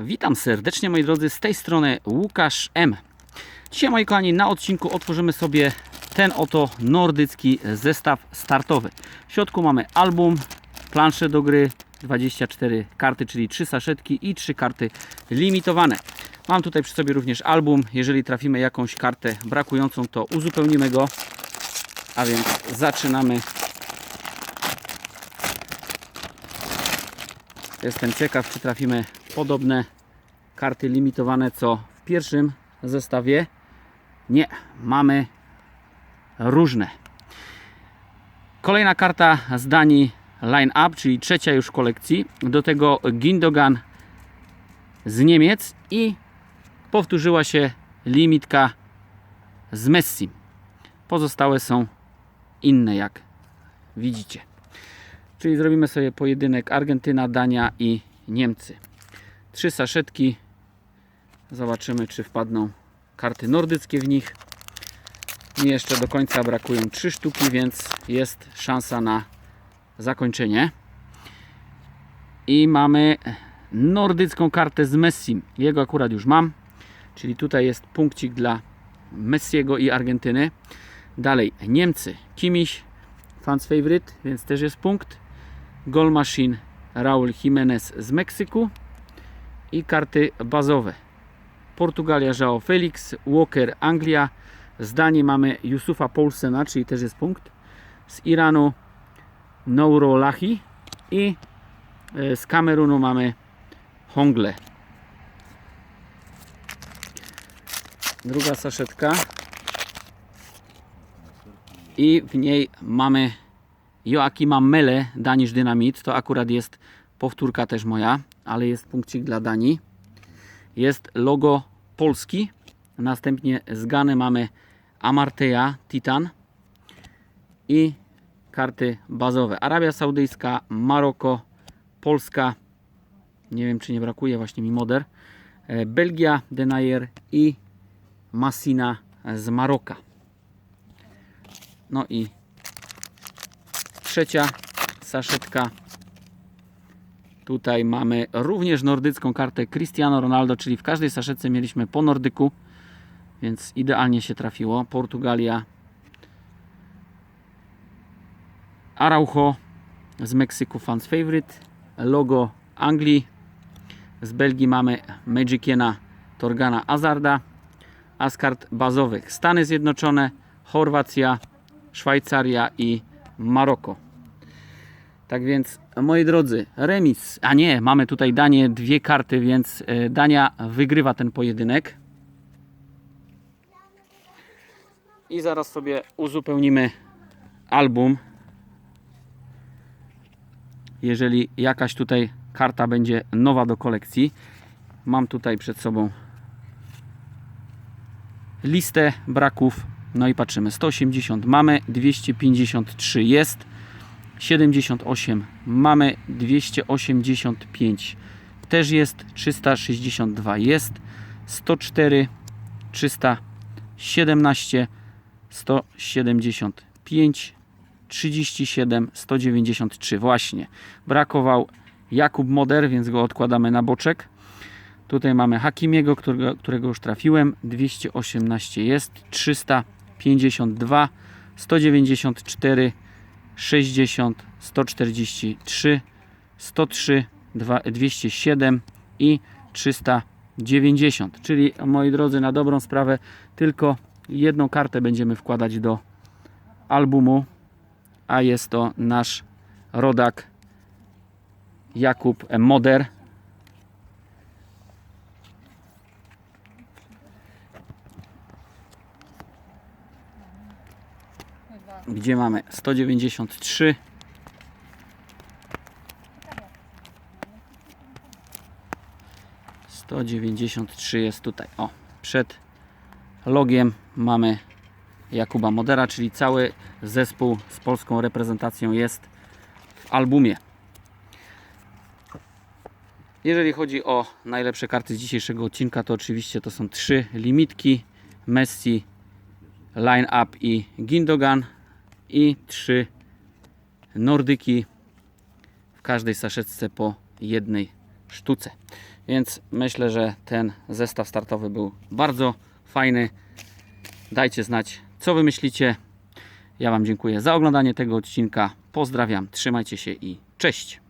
Witam serdecznie moi drodzy, z tej strony Łukasz M. Dzisiaj moi kochani na odcinku otworzymy sobie ten oto nordycki zestaw startowy. W środku mamy album, plansze do gry, 24 karty, czyli 3 saszetki i 3 karty limitowane. Mam tutaj przy sobie również album, jeżeli trafimy jakąś kartę brakującą to uzupełnimy go. A więc zaczynamy Jestem ciekaw, czy trafimy podobne karty limitowane co w pierwszym zestawie. Nie, mamy różne. Kolejna karta z Danii Line Up, czyli trzecia już kolekcji. Do tego Gindogan z Niemiec i powtórzyła się limitka z Messi. Pozostałe są inne, jak widzicie. Czyli zrobimy sobie pojedynek Argentyna, Dania i Niemcy. Trzy saszetki. Zobaczymy, czy wpadną karty nordyckie w nich. Mi jeszcze do końca brakują trzy sztuki, więc jest szansa na zakończenie. I mamy nordycką kartę z Messi. Jego akurat już mam. Czyli tutaj jest punkcik dla Messiego i Argentyny. Dalej Niemcy. Kimiś, fans favorite, więc też jest punkt. Goal Machine Raul Jimenez z Meksyku i karty bazowe. Portugalia João Felix, Walker Anglia, z Danii mamy Yusufa Poulsena, czyli też jest punkt. Z Iranu Nouro Lahi i e, z Kamerunu mamy Hongle. Druga saszetka i w niej mamy Joachima Mele, Danish Dynamit. To akurat jest powtórka też moja, ale jest punkcik dla Danii. Jest logo Polski. Następnie z Gany mamy Amarteya Titan i karty bazowe. Arabia Saudyjska, Maroko, Polska. Nie wiem, czy nie brakuje właśnie mi moder. E, Belgia, Denayer i Massina z Maroka. No i trzecia saszetka. Tutaj mamy również nordycką kartę Cristiano Ronaldo, czyli w każdej saszetce mieliśmy po nordyku, więc idealnie się trafiło. Portugalia, Araujo z Meksyku Fans Favorite, logo Anglii, z Belgii mamy Magiciena Torgana Azarda, a z kart bazowych Stany Zjednoczone, Chorwacja, Szwajcaria i Maroko. Tak więc, moi drodzy, remis. A nie, mamy tutaj Danię dwie karty, więc e, Dania wygrywa ten pojedynek. I zaraz sobie uzupełnimy album. Jeżeli jakaś tutaj karta będzie nowa do kolekcji. Mam tutaj przed sobą listę braków. No i patrzymy. 180 mamy, 253 jest. 78 mamy 285 też jest 362 jest 104 317 175 37 193 właśnie brakował Jakub Moder więc go odkładamy na boczek. Tutaj mamy Hakimiego którego, którego już trafiłem. 218 jest 352 194 60, 143, 103, 207 i 390. Czyli moi drodzy, na dobrą sprawę tylko jedną kartę będziemy wkładać do albumu, a jest to nasz rodak Jakub Moder. Gdzie mamy 193 193 jest tutaj. O przed logiem mamy Jakuba Modera czyli cały zespół z polską reprezentacją jest w albumie. Jeżeli chodzi o najlepsze karty z dzisiejszego odcinka to oczywiście to są trzy limitki. Messi Line Up i Gindogan i trzy nordyki w każdej saszetce po jednej sztuce. Więc myślę, że ten zestaw startowy był bardzo fajny. Dajcie znać, co wy myślicie. Ja Wam dziękuję za oglądanie tego odcinka. Pozdrawiam, trzymajcie się i cześć.